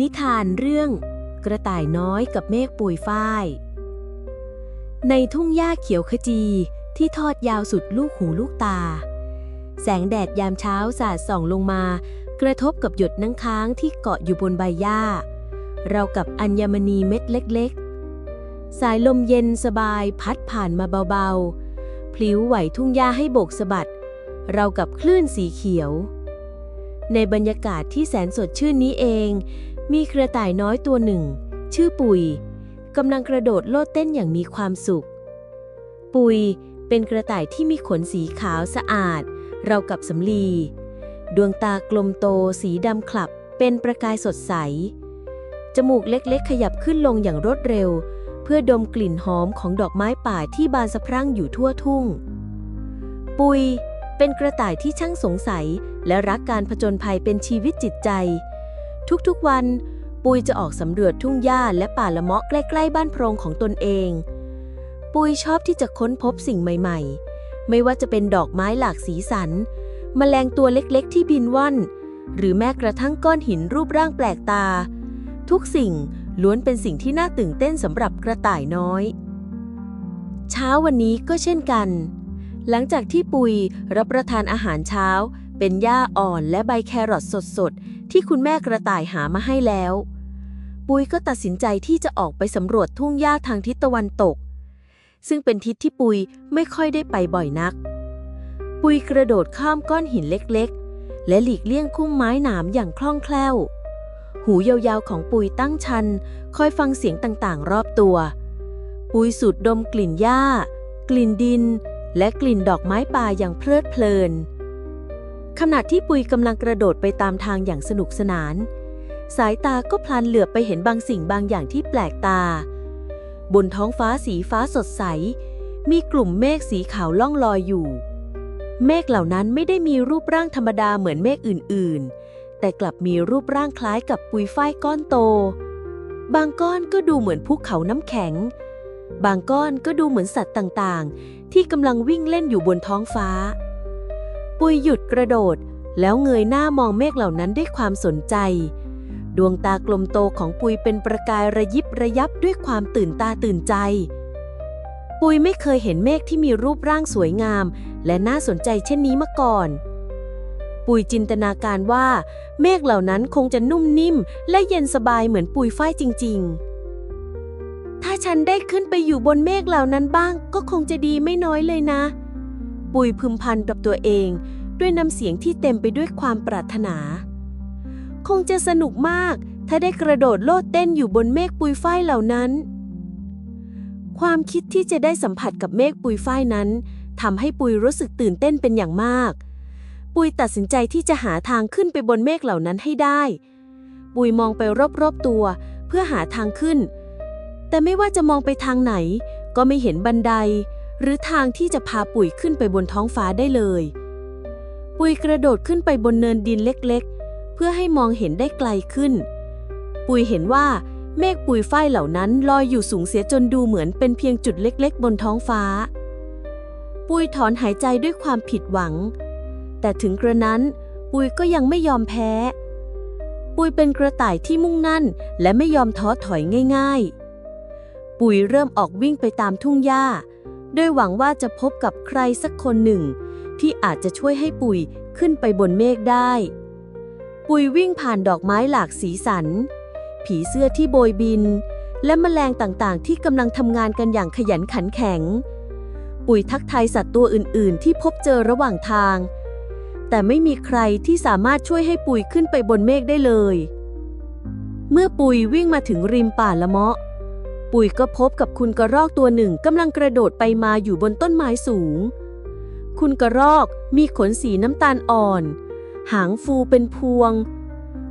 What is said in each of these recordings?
นิทานเรื่อง กระต่ายน้อยกับเมฆปุยฝ้าย ในทุ่งหญ้าเขียวขจีที่ทอดยาวสุดลูกหูลูกตา แสงแดดยามเช้าสาดส่องลงมา กระทบกับหยดน้ำค้างที่เกาะอยู่บนใบหญ้า เรากับอัญมณีเม็ดเล็กๆ สายลมเย็นสบายพัดผ่านมาเบาๆ พลิ้วไหวทุ่งหญ้าให้โบกสะบัด เรากับคลื่นสีเขียว ในบรรยากาศที่แสนสดชื่นนี้เอง มีกระต่ายน้อยตัวหนึ่ง ชื่อปุยกำลังกระโดดโลดเต้นอย่างมีความสุข ปุยเป็นกระต่ายที่มีขนสีขาวสะอาด เรากับสำลี ดวงตากลมโตสีดำคลับ เป็นประกายสดใส จมูกเล็กๆ ขยับขึ้นลงอย่างรวดเร็ว เพื่อดมกลิ่นหอมของดอกไม้ป่าที่บานสะพรั่งอยู่ทั่วทุ่ง ปุยเป็นกระต่ายที่ช่างสงสัยและรักการผจญภัยเป็นชีวิตจิตใจ ทุกๆวัน ปุยจะออกสำรวจทุ่งหญ้าและป่าละเมาะใกล้ ๆ บ้านโพรงของตนเอง ปุยชอบที่จะค้นพบสิ่งใหม่ ๆ ไม่ว่าจะเป็นดอกไม้หลากสีสัน แมลงตัวเล็กๆ ที่บินว่อน หรือแม้กระทั่งก้อนหินรูปร่างแปลกตา ทุกสิ่งล้วนเป็นสิ่งที่น่าตื่นเต้นสำหรับกระต่ายน้อย เช้าวันนี้ก็เช่นกัน หลังจากที่ปุยรับประทานอาหารเช้า เป็นหญ้าอ่อนและใบแครอทสดๆ ที่คุณแม่กระต่ายหามาให้แล้ว ปุยก็ตัดสินใจที่จะออกไปสำรวจทุ่งหญ้าทางทิศตะวันตก ซึ่งเป็นทิศที่ปุยไม่ค่อยได้ไปบ่อยนัก ปุยกระโดดข้ามก้อนหินเล็กๆ และหลีกเลี่ยงคุ้มไม้หนามอย่างคล่องแคล่ว หูยาวๆของปุยตั้งชัน คอยฟังเสียงต่างๆ รอบตัว ปุยสูดดมกลิ่นหญ้า กลิ่นดิน และกลิ่นดอกไม้ป่าอย่างเพลิดเพลิน ขณะที่ปุยกำลังกระโดดไปตามทางอย่างสนุกสนาน สายตาก็พลันเหลือบไปเห็นบางสิ่งบางอย่างที่แปลกตา บนท้องฟ้าสีฟ้าสดใส มีกลุ่มเมฆสีขาวล่องลอยอยู่ เมฆเหล่านั้นไม่ได้มีรูปร่างธรรมดาเหมือนเมฆอื่น ๆ แต่กลับมีรูปร่างคล้ายกับปุยฝ้ายก้อนโต บางก้อนก็ดูเหมือนภูเขาน้ำแข็ง บางก้อนก็ดูเหมือนสัตว์ต่าง ๆ ที่กำลังวิ่งเล่นอยู่บนท้องฟ้า ปุยหยุดกระโดด แล้วเงยหน้ามองเมฆเหล่านั้นด้วยความสนใจ ดวงตากลมโตของปุยเป็นประกายระยิบระยับด้วยความตื่นตาตื่นใจ ปุยไม่เคยเห็นเมฆที่มีรูปร่างสวยงาม และน่าสนใจเช่นนี้มาก่อน ปุยจินตนาการว่า เมฆเหล่านั้นคงจะนุ่มนิ่ม และเย็นสบายเหมือนปุยฝ้ายจริง ๆถ้าฉันได้ขึ้นไปอยู่บนเมฆเหล่านั้นบ้าง ก็คงจะดีไม่น้อยเลยนะ ปุยพึมพำกับตัวเอง ด้วยน้ำเสียงที่เต็มไปด้วยความปรารถนา คงจะสนุกมาก ถ้าได้กระโดดโลดเต้นอยู่บนเมฆปุยฝ้ายเหล่านั้น ความคิดที่จะได้สัมผัสกับเมฆปุยฝ้ายนั้นทำให้ปุยรู้สึกตื่นเต้นเป็นอย่างมาก ปุยตัดสินใจที่จะหาทางขึ้นไปบนเมฆเหล่านั้นให้ได้ ปุยมองไปรอบๆตัว เพื่อหาทางขึ้น แต่ไม่ว่าจะมองไปทางไหน ก็ไม่เห็นบันได หรือทางที่จะพาปุ๋ยขึ้นไปบนท้องฟ้าได้เลย ปุยกระโดดขึ้นไปบนเนินดินเล็กๆ เพื่อให้มองเห็นได้ไกลขึ้น ปุยเห็นว่าเมฆปุยฝ้ายเหล่านั้นลอยอยู่สูงเสียจนดูเหมือนเป็นเพียงจุดเล็ก ๆ บนท้องฟ้า ปุยถอนหายใจด้วยความผิดหวัง แต่ถึงกระนั้นปุยก็ยังไม่ยอมแพ้ ปุยเป็นกระต่ายที่มุ่งนั่นและไม่ยอมท้อถอยง่าย ๆ ปุยเริ่มออกวิ่งไปตามทุ่งหญ้า โดยหวังว่าจะพบกับใครสักคนหนึ่ง ที่อาจจะช่วยให้ปุ๋ยขึ้นไปบนเมฆได้ ปุ๋ยวิ่งผ่านดอกไม้หลากสีสัน ผีเสื้อที่โบยบิน และแมลงต่างๆ ที่กำลังทำงานกันอย่างขยันขันแข็ง ปุ๋ยทักทายสัตว์ตัวอื่น ๆ ที่พบเจอระหว่างทาง แต่ไม่มีใครที่สามารถช่วยให้ปุ๋ยขึ้นไปบนเมฆได้เลย เมื่อปุ๋ยวิ่งมาถึงริมป่าละเมาะ ปุยก็พบกับคุณกระรอกตัวหนึ่งกำลังกระโดดไปมาอยู่บนต้นไม้สูง คุณกระรอกมีขนสีน้ำตาลอ่อน หางฟูเป็นพวง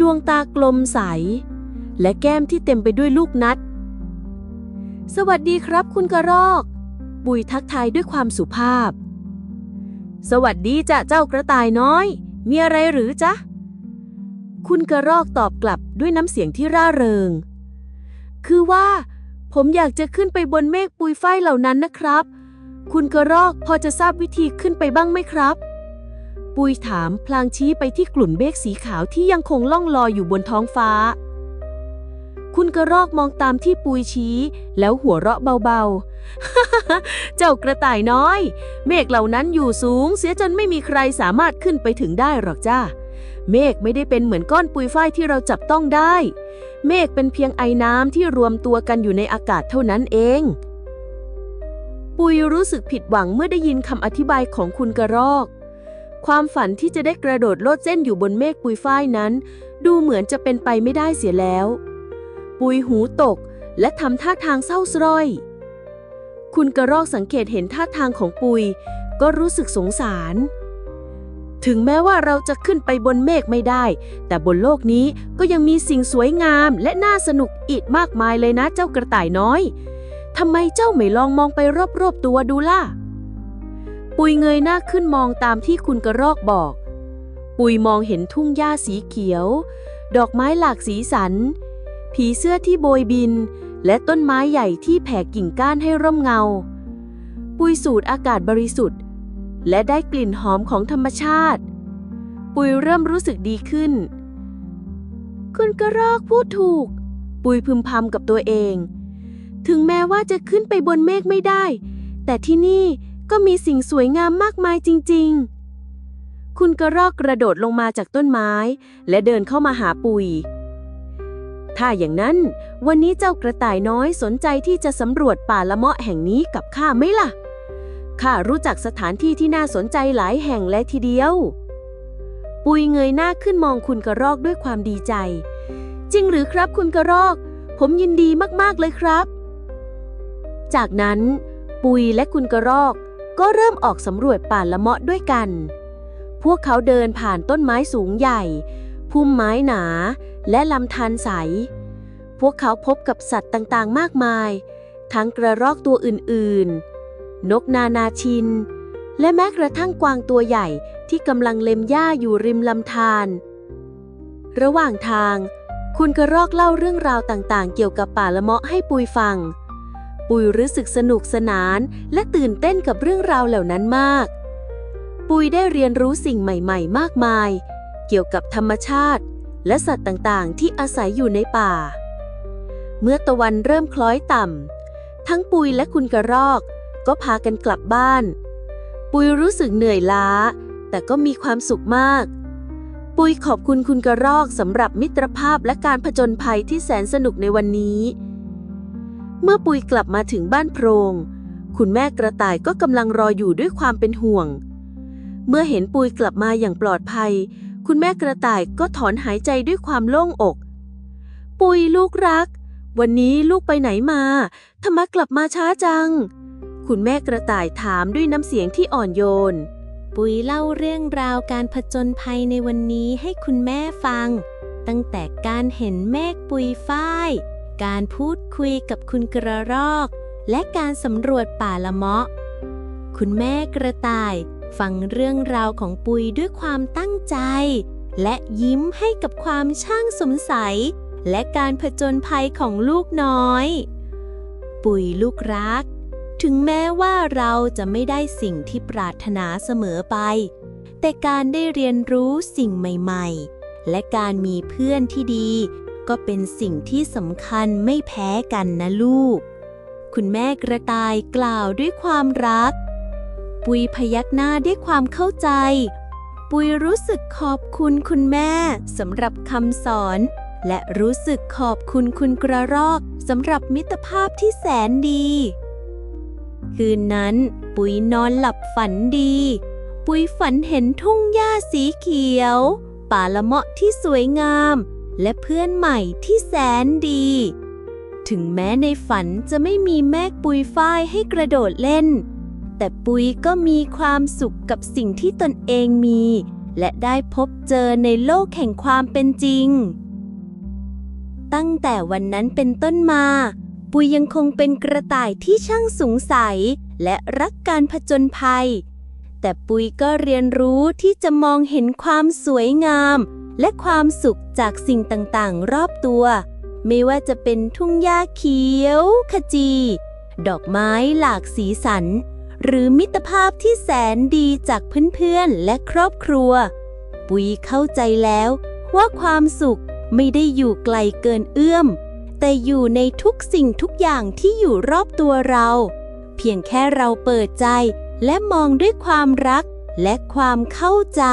ดวงตากลมใส และแก้มที่เต็มไปด้วยลูกนัด สวัสดีครับคุณกระรอก ปุยทักทายด้วยความสุภาพ สวัสดีจ้ะเจ้ากระต่ายน้อย มีอะไรหรือจ๊ะ คุณกระรอกตอบกลับด้วยน้ำเสียงที่ร่าเริงคือว่า ผมอยากจะขึ้นไปบนเมฆปุยฝ้ายเหล่านั้นนะครับ คุณกระรอกพอจะทราบวิธีขึ้นไปบ้างไหมครับ ปุยถามพลางชี้ไปที่กลุ่มเมฆสีขาวที่ยังคงล่องลอยอยู่บนท้องฟ้า คุณกระรอกมองตามที่ปุยชี้ แล้วหัวเราะเบาๆ เจ้ากระต่ายน้อย เมฆเหล่านั้นอยู่สูง เสียจนไม่มีใครสามารถขึ้นไปถึงได้หรอกจ้า เมฆไม่ได้เป็นเหมือนก้อนปุยฝ้ายที่เราจับต้องได้ เมฆเป็นเพียงไอน้ำที่รวมตัวกันอยู่ในอากาศเท่านั้นเอง ปุยรู้สึกผิดหวังเมื่อได้ยินคำอธิบายของคุณกระรอก ความฝันที่จะได้กระโดดโลดเส้นอยู่บนเมฆปุยฝ้ายนั้น ดูเหมือนจะเป็นไปไม่ได้เสียแล้ว ปุยหูตกและทำท่าทางเศร้าสร้อย คุณกระรอกสังเกตเห็นท่าทางของปุย ก็รู้สึกสงสาร ถึงแม้ว่าเราจะขึ้นไปบนเมฆไม่ได้ แต่บนโลกนี้ก็ยังมีสิ่งสวยงามและน่าสนุกอีกมากมายเลยนะเจ้ากระต่ายน้อยทำไมเจ้าไม่ลองมองไปรอบๆตัวดูล่ะ ปุยเงยหน้าขึ้นมองตามที่คุณกระรอกบอก ปุยมองเห็นทุ่งหญ้าสีเขียว ดอกไม้หลากสีสัน ผีเสื้อที่โบยบิน และต้นไม้ใหญ่ที่แผ่กิ่งก้านให้ร่มเงา ปุยสูดอากาศบริสุทธิ์ และได้กลิ่นหอมของธรรมชาติ ปุยเริ่มรู้สึกดีขึ้น คุณกระรอกพูดถูก ปุยพึมพำกับตัวเอง ถึงแม้ว่าจะขึ้นไปบนเมฆไม่ได้ แต่ที่นี่ก็มีสิ่งสวยงามมากมายจริง ๆ คุณกระรอกกระโดดลงมาจากต้นไม้ และเดินเข้ามาหาปุย ถ้าอย่างนั้น วันนี้เจ้ากระต่ายน้อยสนใจที่จะสำรวจป่าละเมาะแห่งนี้กับข้าไหมล่ะ ข้ารู้จักสถานที่ที่น่าสนใจหลายแห่งและทีเดียว ปุยเงยหน้าขึ้นมองคุณกระรอกด้วยความดีใจ จริงหรือครับคุณกระรอก ผมยินดีมากๆเลยครับ จากนั้น ปุยและคุณกระรอก ก็เริ่มออกสำรวจป่าละเมาะด้วยกัน พวกเขาเดินผ่านต้นไม้สูงใหญ่ พุ่มไม้หนา และลำธารใส พวกเขาพบกับสัตว์ต่างๆ มากมาย ทั้งกระรอกตัวอื่นๆ นกนานาชิน และแม้กระทั่งกวางตัวใหญ่ที่กำลังเล็มหญ้าอยู่ริมลำธารระหว่างทาง คุณกระรอกเล่าเรื่องราวต่างๆ เกี่ยวกับป่าละเมาะให้ปุยฟัง ปุยรู้สึกสนุกสนานและตื่นเต้นกับเรื่องราวเหล่านั้นมาก ปุยได้เรียนรู้สิ่งใหม่ ๆ มากมาย เกี่ยวกับธรรมชาติ และสัตว์ต่างๆ ที่อาศัยอยู่ในป่า เมื่อตะวันเริ่มคล้อยต่ำทั้งปุยและคุณกระรอก ก็พากันกลับบ้าน ปุยรู้สึกเหนื่อยล้า แต่ก็มีความสุขมาก ปุยขอบคุณคุณกระรอกสำหรับมิตรภาพและการผจญภัยที่แสนสนุกในวันนี้ เมื่อปุยกลับมาถึงบ้านโพรง คุณแม่กระต่ายก็กำลังรออยู่ด้วยความเป็นห่วง เมื่อเห็นปุยกลับมาอย่างปลอดภัย คุณแม่กระต่ายก็ถอนหายใจด้วยความโล่งอก ปุยลูกรักวันนี้ลูกไปไหนมา ทำไมกลับมาช้าจัง คุณแม่กระต่ายถามด้วยน้ำเสียงที่อ่อนโยน ปุ๋ยเล่าเรื่องราวการผจญภัยในวันนี้ให้คุณแม่ฟัง ตั้งแต่การเห็นเมฆปุยฝ้าย การพูดคุยกับคุณกระรอก และการสำรวจป่าละเมาะ คุณแม่กระต่ายฟังเรื่องราวของปุยด้วยความตั้งใจ และยิ้มให้กับความช่างสงสัย และการผจญภัยของลูกน้อย ปุยลูกรัก ถึงแม้ว่าเราจะไม่ได้สิ่งที่ปรารถนาเสมอไป แต่การได้เรียนรู้สิ่งใหม่ ๆ และการมีเพื่อนที่ดี ก็เป็นสิ่งที่สำคัญไม่แพ้กันนะลูก คุณแม่กระต่ายกล่าวด้วยความรัก ปุยพยักหน้าด้วยความเข้าใจ ปุยรู้สึกขอบคุณคุณแม่สำหรับคำสอน และรู้สึกขอบคุณคุณกระรอกสำหรับมิตรภาพที่แสนดี คืนนั้นปุยนอนหลับฝันดี ปุยฝันเห็นทุ่งหญ้าสีเขียว ป่าละเมาะที่สวยงาม และเพื่อนใหม่ที่แสนดี ถึงแม้ในฝันจะไม่มีแม่ปุยฝ้ายให้กระโดดเล่น แต่ปุยก็มีความสุขกับสิ่งที่ตนเองมี และได้พบเจอในโลกแห่งความเป็นจริง ตั้งแต่วันนั้นเป็นต้นมา ปุยยังคงเป็นกระต่ายที่ช่างสงสัย และรักการผจญภัย แต่ปุยก็เรียนรู้ที่จะมองเห็นความสวยงาม และความสุขจากสิ่งต่างๆ รอบตัว ไม่ว่าจะเป็นทุ่งหญ้าเขียวขจี ดอกไม้หลากสีสัน หรือมิตรภาพที่แสนดีจากเพื่อนๆ และครอบครัว ปุยเข้าใจแล้วว่าความสุขไม่ได้อยู่ไกลเกินเอื้อม แต่อยู่ในทุกสิ่งทุกอย่างที่อยู่รอบตัวเรา เพียงแค่เราเปิดใจและมองด้วยความรักและความเข้าใจ